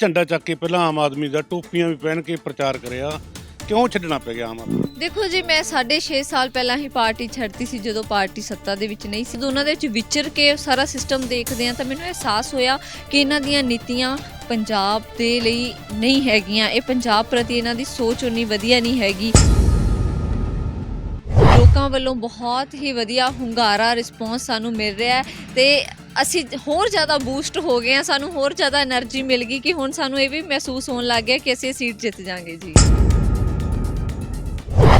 ਝੰਡਾ ਚੱਕ ਕੇ ਪਹਿਲਾਂ ਆਮ ਆਦਮੀ ਦਾ ਟੋਪੀਆਂ ਵੀ ਪਹਿਨ ਕੇ ਪ੍ਰਚਾਰ ਕਰਿਆ, ਕਿਉਂ ਛੱਡਣਾ ਪੈ ਗਿਆ ਆਮ ਆਦਮੀ? ਦੇਖੋ ਜੀ, ਮੈਂ 6.5 ਸਾਲ ਪਹਿਲਾਂ ਹੀ ਪਾਰਟੀ ਛੱਡਤੀ ਸੀ, ਜਦੋਂ ਪਾਰਟੀ ਸੱਤਾ ਦੇ ਵਿੱਚ ਨਹੀਂ ਸੀ। ਦੋਨਾਂ ਦੇ ਵਿੱਚ ਵਿਚਰ ਕੇ ਸਾਰਾ ਸਿਸਟਮ ਦੇਖਦੇ ਆ ਤਾਂ ਮੈਨੂੰ ਅਹਿਸਾਸ ਹੋਇਆ ਕਿ ਇਹਨਾਂ ਦੀਆਂ ਨੀਤੀਆਂ ਪੰਜਾਬ ਦੇ ਲਈ ਨਹੀਂ ਹੈਗੀਆਂ। ਇਹ ਪੰਜਾਬ ਪ੍ਰਤੀ ਇਹਨਾਂ ਦੀ ਸੋਚ ਉਨੀ ਵਧੀਆ ਨਹੀਂ ਹੈਗੀ। ਲੋਕਾਂ ਵੱਲੋਂ ਬਹੁਤ ਹੀ ਵਧੀਆ ਹੁੰਗਾਰਾ ਰਿਸਪੌਂਸ ਸਾਨੂੰ ਮਿਲ ਰਿਹਾ ਹੈ ਤੇ ਅਸੀਂ ਹੋਰ ਜ਼ਿਆਦਾ ਬੂਸਟ ਹੋ ਗਏ ਆ ਸਾਨੂੰ ਹੋਰ ਜ਼ਿਆਦਾ એનર્ਜੀ ਮਿਲ ਗਈ ਕਿ ਹੁਣ ਸਾਨੂੰ ਇਹ ਵੀ ਮਹਿਸੂਸ ਹੋਣ ਲੱਗ ਗਿਆ ਕਿ ਅਸੀਂ ਸੀਟ ਜਿੱਤ ਜਾਾਂਗੇ ਜੀ।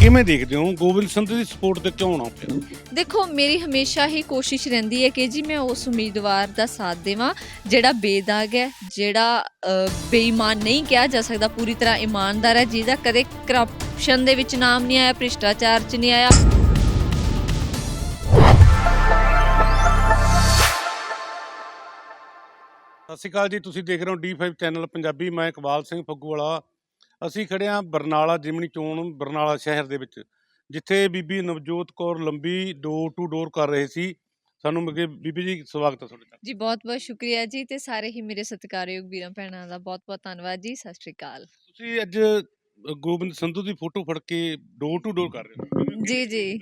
ਕਿਵੇਂ ਦੇਖਦੇ ਹੋ? ਗੋਬਿੰਦ ਸੰਧੂ ਦੀ ਸਪੋਰਟ ਤੇ ਕਿਉਂ ਆਉਣਾ ਪਿਆ ਦੇਖੋ ਮੇਰੀ ਹਮੇਸ਼ਾ ਹੀ ਕੋਸ਼ਿਸ਼ ਰਹਿੰਦੀ ਹੈ ਕਿ ਜੀ ਮੈਂ ਉਸ ਉਮੀਦਵਾਰ ਦਾ ਸਾਥ ਦੇਵਾਂ ਜਿਹੜਾ ਬੇਦਾਗ ਹੈ ਜਿਹੜਾ ਬੇਈਮਾਨ ਨਹੀਂ ਕਿਹਾ ਜਾ ਸਕਦਾ ਪੂਰੀ ਤਰ੍ਹਾਂ ਇਮਾਨਦਾਰ ਹੈ ਜਿਹਦਾ ਕਦੇ ਕਰਪਸ਼ਨ ਦੇ ਵਿੱਚ ਨਾਮ ਨਹੀਂ ਆਇਆ ਭ੍ਰਿਸ਼ਟਾਚਾਰ 'ਚ ਨਹੀਂ ਆਇਆ। ਸਤਿ ਸ਼੍ਰੀ ਅਕਾਲ ਜੀ ਤੁਸੀਂ ਦੇਖ ਰਹੇ ਹੋ D5 ਚੈਨਲ ਪੰਜਾਬੀ ਮੈਂ ਇਕਬਾਲ ਸਿੰਘ ਫੱਗੂਵਾਲਾ। ਅਸੀਂ ਖੜੇ ਹਾਂ ਬਰਨਾਲਾ ਜਿਮਣੀ ਚੋਣ ਬਰਨਾਲਾ ਸ਼ਹਿਰ ਦੇ ਵਿੱਚ ਜਿੱਥੇ ਬੀਬੀ ਨਵਜੋਤ ਕੌਰ ਲੰਬੀ ਡੋਰ ਟੂ ਡੋਰ ਕਰ ਰਹੇ ਸੀ। ਸਾਨੂੰ ਮਿਲ ਬੀਬੀ ਜੀ ਸਵਾਗਤ ਹੈ ਤੁਹਾਡੇ। ਜੀ ਬਹੁਤ ਬਹੁਤ ਸ਼ੁਕਰੀਆ ਜੀ ਤੇ ਸਾਰੇ ਹੀ ਮੇਰੇ ਸਤਿਕਾਰਯੋਗ ਵੀਰਾਂ ਭੈਣਾਂ ਦਾ ਬਹੁਤ ਬਹੁਤ ਧੰਨਵਾਦ ਜੀ ਸਤਿ ਸ਼੍ਰੀ ਅਕਾਲ। ਤੁਸੀਂ ਅੱਜ ਗੋਬਿੰਦ ਸੰਧੂ ਦੀ ਫੋਟੋ ਫੜ ਕੇ ਡੋਰ ਟੂ ਡੋਰ ਕਰ ਰਹੇ ਹੋ। ਜੀ ਜੀ।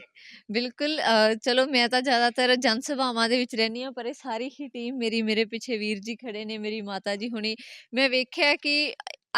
ਬਿਲਕੁਲ ਅ, ਚਲੋ ਮੈਂ ਤਾਂ ਜ਼ਿਆਦਾਤਰ ਜਨ ਸਭਾਵਾਂ ਦੇ ਵਿੱਚ ਰਹਿੰਦੀ ਹਾਂ ਪਰ ਇਹ ਸਾਰੀ ਹੀ ਟੀਮ ਮੇਰੀ ਮੇਰੇ ਪਿੱਛੇ ਵੀਰ ਜੀ ਖੜੇ ਨੇ ਮੇਰੀ ਮਾਤਾ ਜੀ ਹੁਣੀ। ਮੈਂ ਵੇਖਿਆ ਕਿ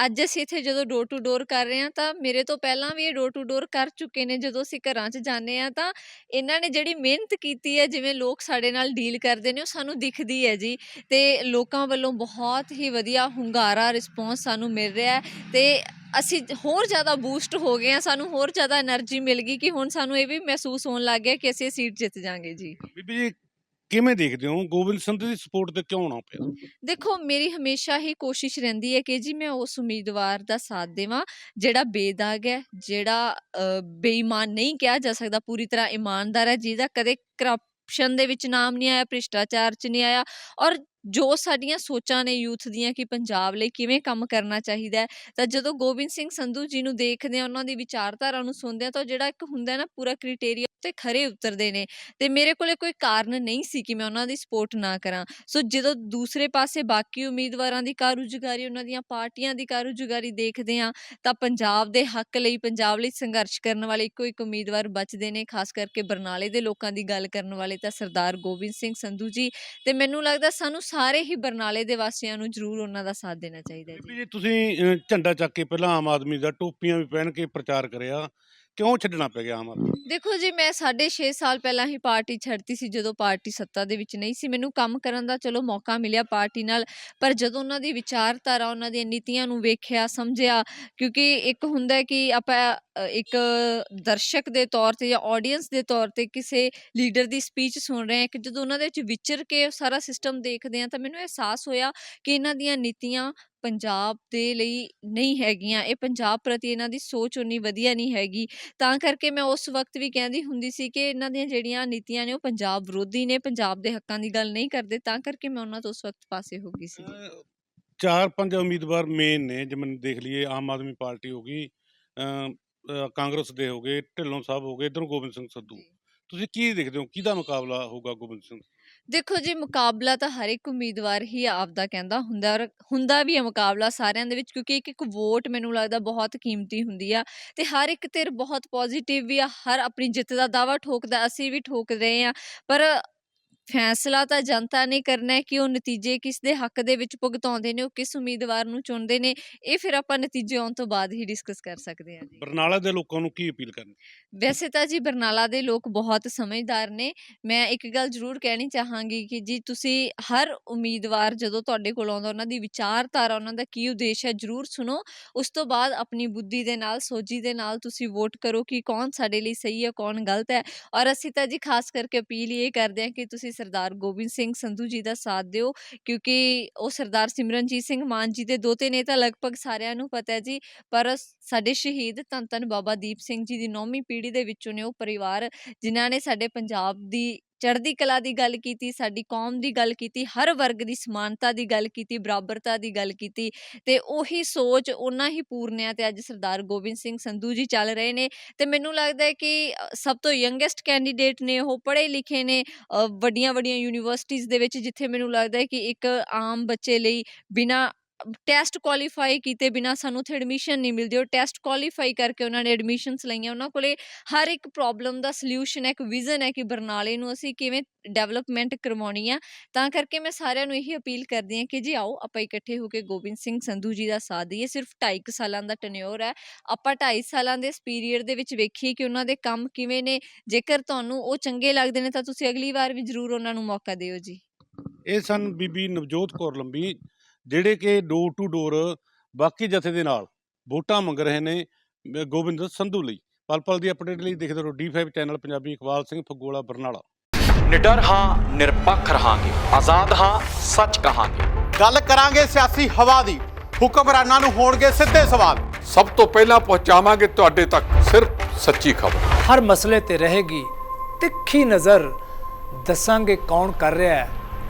ਅੱਜ ਅਸੀਂ ਇੱਥੇ ਜਦੋਂ ਡੋਰ ਟੂ ਡੋਰ ਕਰ ਰਹੇ ਹਾਂ ਤਾਂ ਮੇਰੇ ਤੋਂ ਪਹਿਲਾਂ ਵੀ ਇਹ ਡੋਰ ਟੂ ਡੋਰ ਕਰ ਚੁੱਕੇ ਨੇ। ਜਦੋਂ ਅਸੀਂ ਘਰਾਂ 'ਚ ਜਾਂਦੇ ਹਾਂ ਤਾਂ ਇਹਨਾਂ ਨੇ ਜਿਹੜੀ ਮਿਹਨਤ ਕੀਤੀ ਹੈ ਜਿਵੇਂ ਲੋਕ ਸਾਡੇ ਨਾਲ ਡੀਲ ਕਰਦੇ ਨੇ ਉਹ ਸਾਨੂੰ ਦਿਖਦੀ ਹੈ ਜੀ। ਤੇ ਲੋਕਾਂ ਵੱਲੋਂ ਬਹੁਤ ਹੀ ਵਧੀਆ ਹੁੰਗਾਰਾ ਰਿਸਪੌਂਸ ਸਾਨੂੰ ਮਿਲ ਰਿਹਾ ਹੈ। ਤੇ ਅਸੀਂ ਹੋਰ ਜ਼ਿਆਦਾ ਬੂਸਟ ਹੋ ਗਏ ਆ ਸਾਨੂੰ ਹੋਰ ਜ਼ਿਆਦਾ એનર્ਜੀ ਮਿਲ ਗਈ ਕਿ ਹੁਣ ਸਾਨੂੰ ਇਹ ਵੀ ਮਹਿਸੂਸ ਹੋਣ ਲੱਗ ਗਿਆ ਕਿ ਅਸੀਂ ਇਹ ਸੀਟ ਜਿੱਤ ਜਾਾਂਗੇ ਜੀ। ਬੀਬੀ ਜੀ ਕਿਵੇਂ ਦੇਖਦੇ ਹੋ? ਗੋਬਿੰਦ ਸੰਧੂ ਦੀ ਸਪੋਰਟ ਤੇ ਕਿਉਂ ਆਉਣਾ ਪਿਆ? ਦੇਖੋ ਮੇਰੀ ਹਮੇਸ਼ਾ ਹੀ ਕੋਸ਼ਿਸ਼ ਰਹਿੰਦੀ ਹੈ ਕਿ ਜੀ ਮੈਂ ਉਸ ਉਮੀਦਵਾਰ ਦਾ ਸਾਥ ਦੇਵਾਂ ਜਿਹੜਾ ਬੇਦਾਗ ਹੈ ਜਿਹੜਾ ਬੇਈਮਾਨ ਨਹੀਂ ਕਿਹਾ ਜਾ ਸਕਦਾ ਪੂਰੀ ਤਰ੍ਹਾਂ ਇਮਾਨਦਾਰ ਹੈ ਜਿਹਦਾ ਕਦੇ ਕਰਪਸ਼ਨ ਦੇ ਵਿੱਚ ਨਾਮ ਨਹੀਂ ਆਇਆ ਭ੍ਰਿਸ਼ਟਾਚਾਰ 'ਚ ਨਹੀਂ ਆਇਆ ਔਰ ਜੋ ਸਾਡੀਆਂ ਸੋਚਾਂ ਨੇ ਯੂਥ ਦੀਆਂ ਕਿ ਪੰਜਾਬ ਲਈ ਕਿਵੇਂ ਕੰਮ ਕਰਨਾ ਚਾਹੀਦਾ ਹੈ, ਤਾਂ ਜਦੋਂ ਗੋਬਿੰਦ ਸਿੰਘ ਸੰਧੂ ਜੀ ਨੂੰ ਦੇਖਦੇ ਆ ਉਹਨਾਂ ਦੀ ਵਿਚਾਰਧਾਰਾ ਨੂੰ ਸੁਣਦੇ ਆ ਤਾਂ ਜਿਹੜਾ ਇੱਕ ਹੁੰਦਾ ਨਾ ਪੂਰਾ ਕ੍ਰਾਈਟੇਰੀਆ ਤੇ ਖਰੇ ਉਤਰਦੇ ਨੇ। ਤੇ ਮੇਰੇ ਕੋਲੇ ਕੋਈ ਕਾਰਨ ਨਹੀਂ ਸੀ ਕਿ ਮੈਂ ਉਹਨਾਂ ਦੀ ਸਪੋਰਟ ਨਾ ਕਰਾਂ। ਸੋ ਜਦੋਂ ਦੂਸਰੇ ਪਾਸੇ ਬਾਕੀ ਉਮੀਦਵਾਰਾਂ ਦੀ ਕਾਰਜਗੁਜ਼ਾਰੀ ਉਹਨਾਂ ਦੀਆਂ ਪਾਰਟੀਆਂ ਦੀ ਕਾਰਜਗੁਜ਼ਾਰੀ ਦੇਖਦੇ ਆ ਤਾਂ ਪੰਜਾਬ ਦੇ ਹੱਕ ਲਈ, ਪੰਜਾਬ ਲਈ ਸੰਘਰਸ਼ ਕਰਨ ਵਾਲੇ ਇੱਕੋ ਇੱਕ ਉਮੀਦਵਾਰ ਬਚਦੇ ਨੇ, ਖਾਸ ਕਰਕੇ ਬਰਨਾਲੇ ਦੇ ਲੋਕਾਂ ਦੀ ਗੱਲ ਕਰਨ ਵਾਲੇ ਤਾਂ ਸਰਦਾਰ ਗੋਬਿੰਦ ਸਿੰਘ ਸੰਧੂ ਜੀ। ਤੇ ਮੈਨੂੰ ਲੱਗਦਾ ਸਾਨੂੰ ਸਾਰੇ ਹੀ ਬਰਨਾਲੇ ਦੇ ਵਾਸੀਆਂ ਨੂੰ ਜ਼ਰੂਰ ਉਹਨਾਂ ਦਾ ਸਾਥ ਦੇਣਾ ਚਾਹੀਦਾ ਹੈ ਬੀਬੀ ਜੀ। ਤੁਸੀਂ ਝੰਡਾ ਚੱਕ ਕੇ ਪਹਿਲਾਂ ਆਮ ਆਦਮੀ ਦਾ ਟੋਪੀਆਂ ਵੀ ਪਹਿਨ ਕੇ ਪ੍ਰਚਾਰ ਕਰਿਆ ਕਿਉਂ ਛੱਡਣਾ ਪੈ ਗਿਆ ਆਮ ਆਦਮੀ ਦੇਖੋ ਜੀ ਮੈਂ 6.5 ਸਾਲ ਪਹਿਲਾਂ ਹੀ ਪਾਰਟੀ ਛੱਡਤੀ ਸੀ ਜਦੋਂ ਪਾਰਟੀ ਸੱਤਾ ਦੇ ਵਿੱਚ ਨਹੀਂ ਸੀ। ਮੈਨੂੰ ਕੰਮ ਕਰਨ ਦਾ ਚਲੋ ਮੌਕਾ ਮਿਲਿਆ ਪਾਰਟੀ ਨਾਲ ਪਰ ਜਦੋਂ ਉਹਨਾਂ ਦੀ ਵਿਚਾਰਧਾਰਾ ਉਹਨਾਂ ਦੀਆਂ ਨੀਤੀਆਂ ਨੂੰ ਵੇਖਿਆ ਸਮਝਿਆ ਕਿਉਂਕਿ ਇੱਕ ਹੁੰਦਾ ਹੈ ਕਿ ਆਪਾਂ ਅ, ਇੱਕ ਦਰਸ਼ਕ ਦੇ ਤੌਰ ਤੇ ਜਾਂ ਆਡੀਅנס ਦੇ ਤੌਰ ਤੇ ਕਿਸੇ ਲੀਡਰ ਦੀ ਸਪੀਚ ਸੁਣ ਰਹੇ ਹਾਂ ਕਿ ਜਦੋਂ ਉਹਨਾਂ ਦੇ ਵਿੱਚ ਵਿਚਰ ਕੇ ਸਾਰਾ ਸਿਸਟਮ ਦੇਖਦੇ ਆ ਤਾਂ ਮੈਨੂੰ ਅਹਿਸਾਸ ਹੋਇਆ ਕਿ ਇਹਨਾਂ ਦੀਆਂ ਨੀਤੀਆਂ ਪੰਜਾਬ ਦੇ ਲਈ ਨਹੀਂ ਹੈਗੀਆਂ ਇਹ ਪੰਜਾਬ ਪ੍ਰਤੀ ਇਹਨਾਂ ਦੀ ਸੋਚ ਉਨੀ ਵਧੀਆ ਨਹੀਂ ਹੈਗੀ। ਤਾਂ ਕਰਕੇ ਮੈਂ ਉਸ ਵਕਤ ਵੀ ਕਹਿੰਦੀ ਹੁੰਦੀ ਸੀ ਕਿ ਇਹਨਾਂ ਦੀਆਂ ਜਿਹੜੀਆਂ ਨੀਤੀਆਂ ਨੇ ਉਹ ਪੰਜਾਬ ਵਿਰੋਧੀ ਨੇ ਪੰਜਾਬ ਦੇ ਹੱਕਾਂ ਦੀ ਗੱਲ ਨਹੀਂ ਕਰਦੇ ਤਾਂ ਕਰਕੇ ਮੈਂ ਉਹਨਾਂ ਤੋਂ ਉਸ ਵਕਤ ਪਾਸੇ ਹੋ ਗਈ ਸੀ। ਅ, ਚਾਰ ਪੰਜ ਉਮੀਦਵਾਰ ਮੇਨ ਨੇ ਜਿਵੇਂ ਦੇਖ ਲਈਏ ਆਮ ਆਦਮੀ ਪਾਰਟੀ ਹੋ ਗਈ। ਅ, ਕਾਂਗਰਸ ਦੇ ਹੋ ਗਏ ਢਿੱਲੋਂ ਸਾਹਿਬ ਹੋ ਗਏ ਇਧਰੋਂ ਗੋਬਿੰਦ ਸਿੰਘ ਸੰਧੂ। ਜੀ। ਤੁਸੀਂ ਕੀ ਦੇਖਦੇ ਹੋ? ਕਿਹਦਾ ਮੁਕਾਬਲਾ ਹੋਊਗਾ ਗੋਬਿੰਦ ਸਿੰਘ? ਦੇਖੋ ਜੀ ਮੁਕਾਬਲਾ ਤਾਂ ਹਰ ਇੱਕ ਉਮੀਦਵਾਰ ਹੀ ਆਪਦਾ ਕਹਿੰਦਾ ਹੁੰਦਾ ਔਰ ਹੁੰਦਾ ਵੀ ਹੈ ਮੁਕਾਬਲਾ ਸਾਰਿਆਂ ਦੇ ਵਿੱਚ ਕਿਉਂਕਿ ਇੱਕ ਇੱਕ ਵੋਟ ਮੈਨੂੰ ਲੱਗਦਾ ਬਹੁਤ ਕੀਮਤੀ ਹੁੰਦੀ ਆ ਤੇ ਹਰ ਇੱਕ ਧਿਰ ਬਹੁਤ ਪੋਜ਼ਿਟਿਵ ਵੀ ਆ ਹਰ ਆਪਣੀ ਜਿੱਤ ਦਾ ਦਾਵਾ ਠੋਕਦਾ ਅਸੀਂ ਵੀ ਠੋਕ ਰਹੇ ਆ। ਪਰ ਫੈਸਲਾ ਤਾਂ ਜਨਤਾ ਨੇ ਕਰਨਾ ਹੈ ਕਿ ਉਹ ਨਤੀਜੇ ਕਿਸ ਦੇ ਹੱਕ ਦੇ ਵਿੱਚ ਭੁਗਤਾਉਂਦੇ ਨੇ ਉਹ ਕਿਸ ਉਮੀਦਵਾਰ ਨੂੰ ਚੁਣਦੇ ਨੇ ਇਹ ਫਿਰ ਆਪਾਂ ਨਤੀਜੇ ਆਉਣ ਤੋਂ ਬਾਅਦ ਹੀ ਡਿਸਕਸ ਕਰ ਸਕਦੇ ਹਾਂ ਜੀ। ਬਰਨਾਲਾ ਦੇ ਲੋਕਾਂ ਨੂੰ ਕੀ ਅਪੀਲ ਕਰਨੀ? ਵੈਸੇ ਤਾਂ ਜੀ ਬਰਨਾਲਾ ਦੇ ਲੋਕ ਬਹੁਤ ਸਮਝਦਾਰ ਨੇ। ਮੈਂ ਇੱਕ ਗੱਲ ਜ਼ਰੂਰ ਕਹਿਣੀ ਚਾਹਾਂਗੀ ਕਿ ਜੀ ਤੁਸੀਂ ਹਰ ਉਮੀਦਵਾਰ ਜਦੋਂ ਤੁਹਾਡੇ ਕੋਲ ਆਉਂਦਾ ਉਹਨਾਂ ਦੀ ਵਿਚਾਰਧਾਰਾ ਉਹਨਾਂ ਦਾ ਕੀ ਉਦੇਸ਼ ਹੈ ਜ਼ਰੂਰ ਸੁਣੋ। ਉਸ ਤੋਂ ਬਾਅਦ ਆਪਣੀ ਬੁੱਧੀ ਦੇ ਨਾਲ ਸੋਝੀ ਦੇ ਨਾਲ ਤੁਸੀਂ ਵੋਟ ਕਰੋ ਕਿ ਕੌਣ ਸਾਡੇ ਲਈ ਸਹੀ ਹੈ ਕੌਣ ਗਲਤ ਹੈ। ਔਰ ਅਸੀਂ ਤਾਂ ਜੀ ਖਾਸ ਕਰਕੇ ਅਪੀਲ ਇਹ ਕਰਦੇ ਹਾਂ ਕਿ ਤੁਸੀਂ ਸਰਦਾਰ ਗੋਬਿੰਦ ਸਿੰਘ ਸੰਧੂ ਜੀ ਦਾ ਸਾਥ ਦਿਓ, ਕਿਉਂਕਿ ਉਹ ਸਰਦਾਰ ਸਿਮਰਨਜੀਤ ਸਿੰਘ ਮਾਨ ਜੀ ਦੇ ਦੋਤੇ ਨੇ ਤਾਂ ਲਗਭਗ ਸਾਰਿਆਂ ਨੂੰ ਪਤਾ ਹੈ ਜੀ, ਪਰ ਸਾਡੇ ਸ਼ਹੀਦ ਧੰਨ ਧੰਨ ਬਾਬਾ ਦੀਪ ਸਿੰਘ ਜੀ ਦੀ ਨੌਵੀਂ ਪੀੜ੍ਹੀ ਦੇ ਵਿੱਚੋਂ ਨੇ ਉਹ ਪਰਿਵਾਰ, ਜਿਨ੍ਹਾਂ ਨੇ ਸਾਡੇ ਪੰਜਾਬ ਦੀ ਚੜ੍ਹਦੀ ਕਲਾ ਦੀ ਗੱਲ ਕੀਤੀ, ਸਾਡੀ ਕੌਮ ਦੀ ਗੱਲ ਕੀਤੀ, ਹਰ ਵਰਗ ਦੀ ਸਮਾਨਤਾ ਦੀ ਗੱਲ ਕੀਤੀ, ਬਰਾਬਰਤਾ ਦੀ ਗੱਲ ਕੀਤੀ ਤੇ ਉਹੀ ਸੋਚ ਉਹਨਾਂ ਹੀ ਪੂਰਨਿਆਂ ਤੇ ਅੱਜ ਸਰਦਾਰ ਗੋਬਿੰਦ ਸਿੰਘ ਸੰਧੂ ਜੀ ਚੱਲ ਰਹੇ ਨੇ ਤੇ ਮੈਨੂੰ ਲੱਗਦਾ ਹੈ ਕਿ ਸਭ ਤੋਂ ਯੰਗੈਸਟ ਕੈਂਡੀਡੇਟ ਨੇ ਉਹ ਪੜ੍ਹੇ ਲਿਖੇ ਨੇ ਵੱਡੀਆਂ ਵੱਡੀਆਂ ਯੂਨੀਵਰਸਿਟੀਆਂ ਦੇ ਵਿੱਚ, ਜਿੱਥੇ ਮੈਨੂੰ ਲੱਗਦਾ ਹੈ ਕਿ ਇੱਕ ਆਮ ਬੱਚੇ ਲਈ ਬਿਨਾ ਟੈਸਟ ਕੁਆਲੀਫਾਈ ਕੀਤੇ ਬਿਨਾ ਸਾਨੂੰ ਉੱਥੇ ਐਡਮਿਸ਼ਨ ਨਹੀਂ ਮਿਲਦੀ ਉਹ ਟੈਸਟ ਕੁਆਲੀਫਾਈ ਕਰਕੇ ਉਹਨਾਂ ਨੇ ਐਡਮਿਸ਼ਨਸ ਲਈਆਂ। ਉਹਨਾਂ ਕੋਲੇ ਹਰ ਇੱਕ ਪ੍ਰੋਬਲਮ ਦਾ ਸੋਲੂਸ਼ਨ ਹੈ, ਇੱਕ ਵਿਜ਼ਨ ਹੈ ਕਿ ਬਰਨਾਲੇ ਨੂੰ ਅਸੀਂ ਕਿਵੇਂ ਡਿਵੈਲਪਮੈਂਟ ਕਰਵਾਉਣੀ ਆ। ਤਾਂ ਕਰਕੇ ਮੈਂ ਸਾਰਿਆਂ ਨੂੰ ਇਹੀ ਅਪੀਲ ਕਰਦੀ ਹਾਂ ਕਿ ਜੀ ਆਓ, ਆਪਾਂ ਇਕੱਠੇ ਹੋ ਕੇ ਗੋਬਿੰਦ ਸਿੰਘ ਸੰਧੂ ਜੀ ਦਾ ਸਾਥ ਦਈਏ। ਸਿਰਫ 2.5 ਸਾਲਾਂ ਦਾ ਟੈਨਿਓਰ ਹੈ। ਆਪਾਂ 2.5 ਸਾਲਾਂ ਦੇ ਇਸ ਪੀਰੀਅਡ ਦੇ ਵਿੱਚ ਵੇਖੀਏ ਕਿ ਉਹਨਾਂ ਦੇ ਕੰਮ ਕਿਵੇਂ ਨੇ। ਜੇਕਰ ਤੁਹਾਨੂੰ ਉਹ ਚੰਗੇ ਲੱਗਦੇ ਨੇ ਤਾਂ ਤੁਸੀਂ ਅਗਲੀ ਵਾਰ ਵੀ ਜ਼ਰੂਰ ਉਹਨਾਂ ਨੂੰ ਮੌਕਾ ਦਿਓ ਜੀ। ਇਹ ਸਨ ਬੀਬੀ ਨਵਜੋਤ ਕੌਰ ਲੰਬੀ। ਜਿਹੜੇ ਕਿ ਡੋਰ ਟੂ ਡੋਰ ਬਾਕੀ ਜਥੇ ਦੇ ਨਾਲ ਵੋਟਾਂ ਮੰਗ ਰਹੇ ਨੇ ਗੋਬਿੰਦ ਸੰਧੂ ਲਈ। ਪਲ ਪਲ ਦੀ ਅਪਡੇਟ ਲਈ ਦੇਖਦੇ ਰਹੋ D5 ਚੈਨਲ ਪੰਜਾਬੀ ਇਕਬਾਲ ਸਿੰਘ ਫਗੂਵਾਲਾ ਬਰਨਾਲਾ। ਨਿਡਰ ਹਾਂ ਨਿਰਪੱਖ ਰਹਾਂਗੇ। ਆਜ਼ਾਦ ਹਾਂ ਸੱਚ ਕਹਾਂਗੇ। ਗੱਲ ਕਰਾਂਗੇ ਸਿਆਸੀ ਹਵਾ ਦੀ। ਹੁਕਮਰਾਨਾਂ ਨੂੰ ਹੋਣਗੇ ਸਿੱਧੇ ਸਵਾਲ। ਸਭ ਤੋਂ ਪਹਿਲਾਂ ਪਹੁੰਚਾਵਾਂਗੇ ਤੁਹਾਡੇ ਤੱਕ ਸਿਰਫ ਸੱਚੀ ਖਬਰ। ਹਰ ਮਸਲੇ ਤੇ ਰਹੇਗੀ ਤਿੱਖੀ ਨਜ਼ਰ। ਦੱਸਾਂਗੇ ਕੌਣ ਕਰ ਰਿਹਾ ਹੈ।